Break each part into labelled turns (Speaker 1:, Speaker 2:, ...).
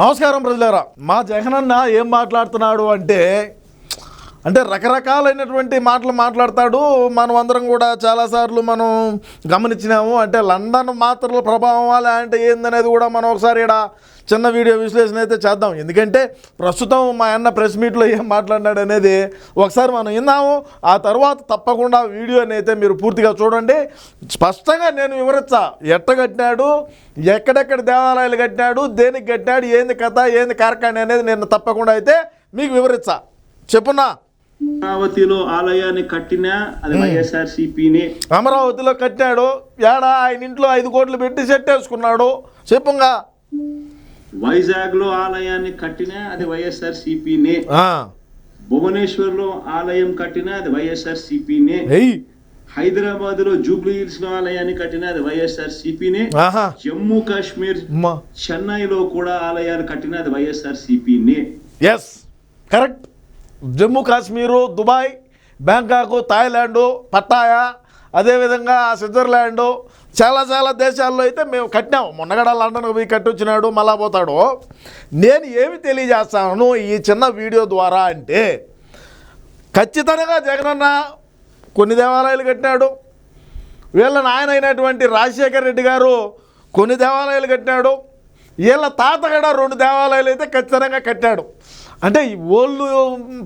Speaker 1: నమస్కారం ప్రజలారా. మా జగనన్న ఏం మాట్లాడుతున్నాడు అంటే అంటే రకరకాలైనటువంటి మాటలు మాట్లాడతాడు. మనం అందరం కూడా చాలాసార్లు మనం గమనించినాము. అంటే లండన్ మాత్రల ప్రభావం వల్ల అంటే ఏందనేది కూడా మనం ఒకసారి ఇక్కడ చిన్న వీడియో విశ్లేషణ అయితే చేద్దాం. ఎందుకంటే ప్రస్తుతం మా అన్న ప్రెస్ మీట్లో ఏం మాట్లాడినాడు అనేది ఒకసారి మనం విన్నాము ఆ తర్వాత తప్పకుండా వీడియోని అయితే మీరు పూర్తిగా చూడండి. స్పష్టంగా నేను వివరించా ఎట్ట కట్టినాడు? ఎక్కడెక్కడ దేవాలయాలు కట్టినాడు? దేనికి కట్టినాడు? ఏంది కథ? ఏంది కార్ఖాన అనేది నేను తప్పకుండా అయితే మీకు వివరించా చెప్పున్నా.
Speaker 2: అమరావతిలో ఆలయాన్ని కట్టినా అది వైఎస్ఆర్ సిపిని
Speaker 1: అమరావతిలో కట్టాడు ఏడా ఆయన ఇంట్లో ఐదు కోట్లు పెట్టి సెట్ వేసుకున్నాడు. చెప్పుగా.
Speaker 2: వైజాగ్లో ఆలయాన్ని కట్టినా అది వైఎస్ఆర్ సిపిని భువనేశ్వర్లో ఆలయం కట్టినా అది వైఎస్ఆర్ సిపిని హైదరాబాద్లో జూబ్లీ హిల్స్లో ఆలయాన్ని కట్టినా అది వైఎస్ఆర్ సిపిని జమ్మూ కాశ్మీర్ చెన్నైలో కూడా ఆలయాలు కట్టినా అది YSR సిపిని
Speaker 1: yes correct Jammu Kashmir Dubai Bangkok Thailand Pattaya అదేవిధంగా స్విట్జర్లాండ్ చాలా చాలా దేశాల్లో అయితే మేము కట్టినాము మొన్నగడ లండన్ పోయి కట్టొచ్చినాడు మళ్ళా పోతాడు. నేను ఏమి తెలియజేస్తాను ఈ చిన్న వీడియో ద్వారా అంటే ఖచ్చితంగా జగనన్న కొన్ని దేవాలయాలు కట్టినాడు. వీళ్ళ నాయన అయినటువంటి రాజశేఖర్ రెడ్డి గారు కొన్ని దేవాలయాలు కట్టినాడు. వీళ్ళ తాత కూడా రెండు దేవాలయాలు అయితే ఖచ్చితంగా కట్టాడు. అంటే ఓళ్ళు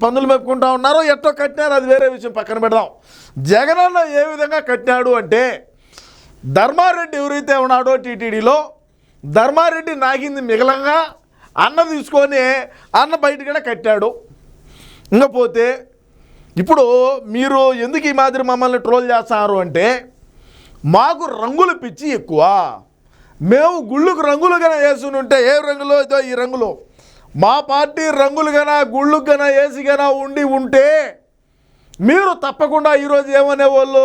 Speaker 1: పన్నులు మెప్పుకుంటా ఉన్నారో ఎట్టో కట్టినారు అది వేరే విషయం పక్కన పెడదాం. జగనన్న ఏ విధంగా కట్టినాడు అంటే ధర్మారెడ్డి ఎవరైతే ఉన్నాడో టీటీడీలో ధర్మారెడ్డి నాగింది మిగలంగా అన్న తీసుకొని అన్న బయట కూడా కట్టాడు. ఇంకపోతే ఇప్పుడు మీరు ఎందుకు ఈ మాదిరి మమ్మల్ని ట్రోల్ చేస్తున్నారు అంటే మాకు రంగులు పిచ్చి ఎక్కువ. మేము గుళ్ళకు రంగులు గన వేసుకుని ఉంటే ఏ రంగులో? ఇదో ఈ రంగులో. మా పార్టీ రంగులుగానా గుళ్ళుగానా ఏసీగానా ఉండి ఉంటే మీరు తప్పకుండా ఈరోజు ఏమనే వాళ్ళు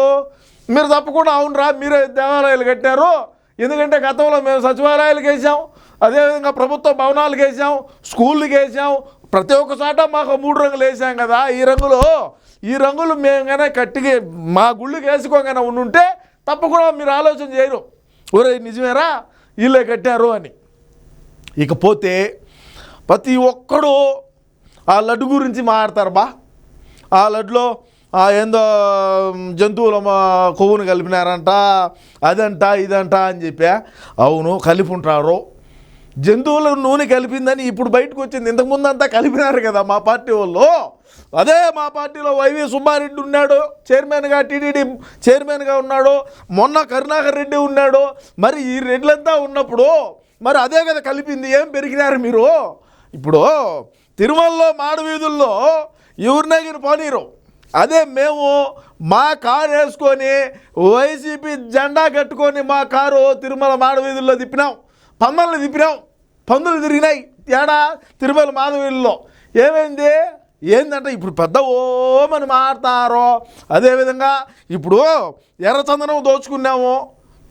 Speaker 1: మీరు తప్పకుండా అవునరా మీరే దేవాలయాలు కట్టారు. ఎందుకంటే గతంలో మేము సచివాలయాలకు వేసాం అదేవిధంగా ప్రభుత్వ భవనాలు వేసాం స్కూళ్ళకి వేసాం ప్రతి ఒక్క చోట మాకు మూడు రంగులు వేసాం కదా ఈ రంగులు. ఈ రంగులు మేము కానీ కట్టిగా మా గుళ్ళకి వేసుకోగానే ఉండుంటే తప్పకుండా మీరు ఆలోచన చేయరు. ఒరే నిజమేరా? వీళ్ళే కట్టారు అని. ఇకపోతే ప్రతి ఒక్కడు ఆ లడ్డు గురించి మాట్లాడతారు బా. ఆ లడ్డులో ఆ ఏందో జంతువుల మా కొవ్వును కలిపినారంట అదంట ఇదంట అని చెప్పా అవును కలిపి ఉంటారు జంతువుల నూనె కలిపిందని ఇప్పుడు బయటకు వచ్చింది ఇంతకుముందు అంతా కలిపినారు కదా మా పార్టీ వాళ్ళు. అదే మా పార్టీలో వైవి సుబ్బారెడ్డి ఉన్నాడు చైర్మన్గా టీటీడీ చైర్మన్గా ఉన్నాడు మొన్న కరుణాకర్ రెడ్డి ఉన్నాడు. మరి ఈ రెడ్లంతా ఉన్నప్పుడు మరి అదే కదా కలిపింది ఏం పెరిగినారు మీరు? ఇప్పుడు తిరుమలలో మాడు వీధుల్లో ఎవరినగిన పోనీరు. అదే మేము మా కారు వేసుకొని వైసీపీ జెండా కట్టుకొని మా కారు తిరుమల మాడ వీధుల్లో తిప్పినాం. పందల్ని తిప్పినాం. పందులు తిరిగినాయి. ఏడా తిరుమల మాధవీల్లో ఏమైంది? ఏంటంటే ఇప్పుడు పెద్ద ఓమని మారుతారో అదేవిధంగా ఇప్పుడు ఎర్రచందనం దోచుకున్నాము.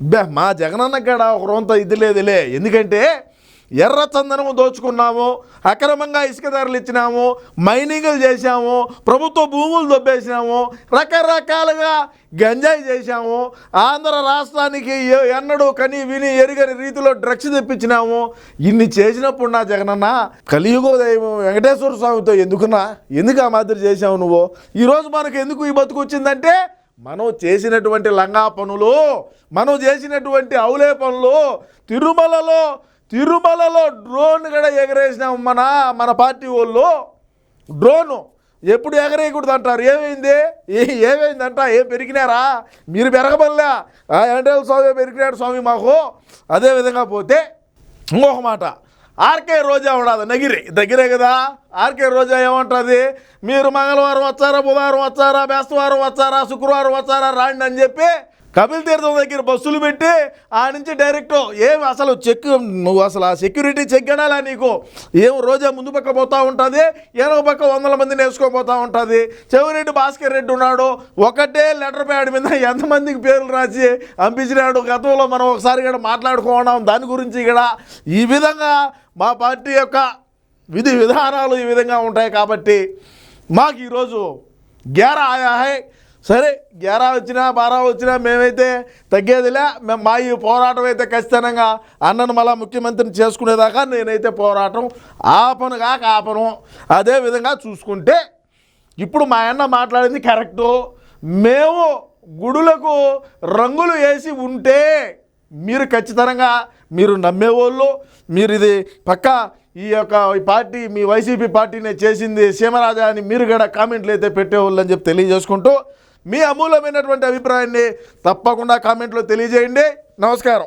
Speaker 1: బే మా జగనన్న గడ ఒక రొంత ఇది లేదులే. ఎందుకంటే ఎర్ర చందనము దోచుకున్నాము అక్రమంగా ఇసుక ధరలు ఇచ్చినాము మైనింగ్లు చేశాము ప్రభుత్వ భూములు దొబ్బేసినాము రకరకాలుగా గంజాయి చేశాము ఆంధ్ర రాష్ట్రానికి ఎన్నడూ కని విని ఎరుగని రీతిలో డ్రగ్స్ తెప్పించినాము. ఇన్ని చేసినప్పుడు నా జగనన్న కలియుగ దైవం వెంకటేశ్వర స్వామితో ఎందుకున్నా? ఎందుకు ఆ మాదిరి చేశావు నువ్వు? ఈరోజు మనకు ఎందుకు ఈ బతుకు వచ్చిందంటే మనం చేసినటువంటి లంగా పనులు మనం చేసినటువంటి అవులే పనులు తిరుమలలో తిరుమలలో డ్రోన్ కూడా ఎగరేసినాం మన మన పార్టీ వాళ్ళు. డ్రోను. ఎప్పుడు ఎగరేయకూడదు అంటారు. ఏమైంది? ఏ- ఏమైందంట? ఏం పెరిగినారా? మీరు పెరగబల్లా ఎండ్రల్ స్వామి పెరిగినాడు స్వామి మాకు. అదేవిధంగా పోతే ఇంకొక మాట. ఆర్కే రోజా ఉండదు నగిరి. దగ్గరే కదా. ఆర్కే రోజా ఏమంటుంది? మీరు మంగళవారం వచ్చారా బుధవారం వచ్చారా బేస్తవారం వచ్చారా శుక్రవారం వచ్చారా రాండి అని చెప్పి కపిల్ తీర్థం దగ్గర బస్సులు పెట్టి ఆ నుంచి డైరెక్ట్ ఏం అసలు చెక్ నువ్వు అసలు ఆ సెక్యూరిటీ చెక్ అనాలా నీకు? ఏం రోజా ముందు పక్క పోతూ ఉంటుంది? ఏనో పక్క వందల మందిని నేర్చుకోపోతూ ఉంటుంది. చెవిరెడ్డి భాస్కర్ రెడ్డి ఉన్నాడు. ఒకటే లెటర్ ప్యాడ్ మీద ఎంతమందికి పేర్లు రాసి పంపించినాడు. గతంలో మనం ఒకసారి కూడా మాట్లాడుకున్నాం దాని గురించి కూడా. ఈ విధంగా మా పార్టీ యొక్క విధి విధానాలు ఈ విధంగా ఉంటాయి కాబట్టి మాకు ఈరోజు గ్యారా ఆయా హై సరే గ్యారా వచ్చినా బారా వచ్చినా మేమైతే తగ్గేదిలే. మేము మా ఈ పోరాటం అయితే ఖచ్చితంగా అన్నను మళ్ళా ముఖ్యమంత్రిని చేసుకునేదాకా నేనైతే పోరాటం ఆపను కాక ఆపను. అదే విధంగా చూసుకుంటే ఇప్పుడు మా అన్న మాట్లాడింది కరెక్టు. మేము గుడులకు రంగులు వేసి ఉంటే మీరు ఖచ్చితంగా మీరు నమ్మేవాళ్ళు. మీరు ఇది పక్క ఈ యొక్క పార్టీ మీ వైసీపీ పార్టీనే చేసింది. సీమరాజా అని మీరు కూడా కామెంట్లు అయితే పెట్టేవాళ్ళు అని చెప్పి తెలియజేసుకుంటూ మీ అమూలమైనటువంటి అభిప్రాయాన్ని తప్పకుండా కామెంట్లో తెలియజేయండి. నమస్కారం.